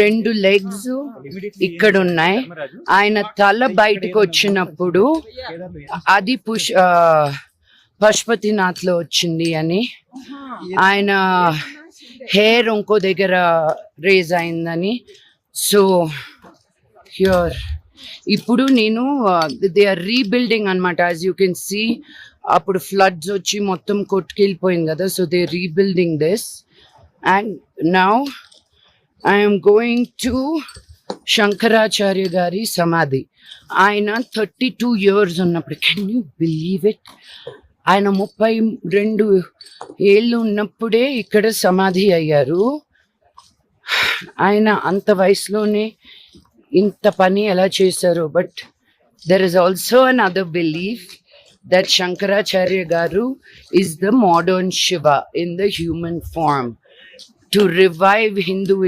రెండు లెగ్స్ ఇక్కడ ఉన్నాయి ఆయన తల బయటకు వచ్చినప్పుడు అది పుష్ పశుపతినాథ్లో వచ్చింది అని. ఆయన హెయిర్ ఇంకో దగ్గర రేజ్ అయిందని. సో హ్యూర్ ఇప్పుడు నేను దే ఆర్ రీబిల్డింగ్ అనమాట యాజ్ యూ కెన్ సీ అప్పుడు ఫ్లడ్స్ వచ్చి మొత్తం కొట్టుకెళ్ళిపోయింది కదా. So they rebuilding this and now I'm going to Shankaracharya గారి సమాధి ఆయన థర్టీ టూ ఇయర్స్ ఉన్నప్పుడు. కెన్ యూ బిలీవ్ ఇట్ ఆయన ముప్పై రెండు ఏళ్ళు ఉన్నప్పుడే ఇక్కడ సమాధి అయ్యారు. ఆయన అంత వయసులోనే ఇంత పని ఎలా చేశారు but there is also an other belief that Shankaracharya గారు is the modern Shiva in the human form to revive Hindu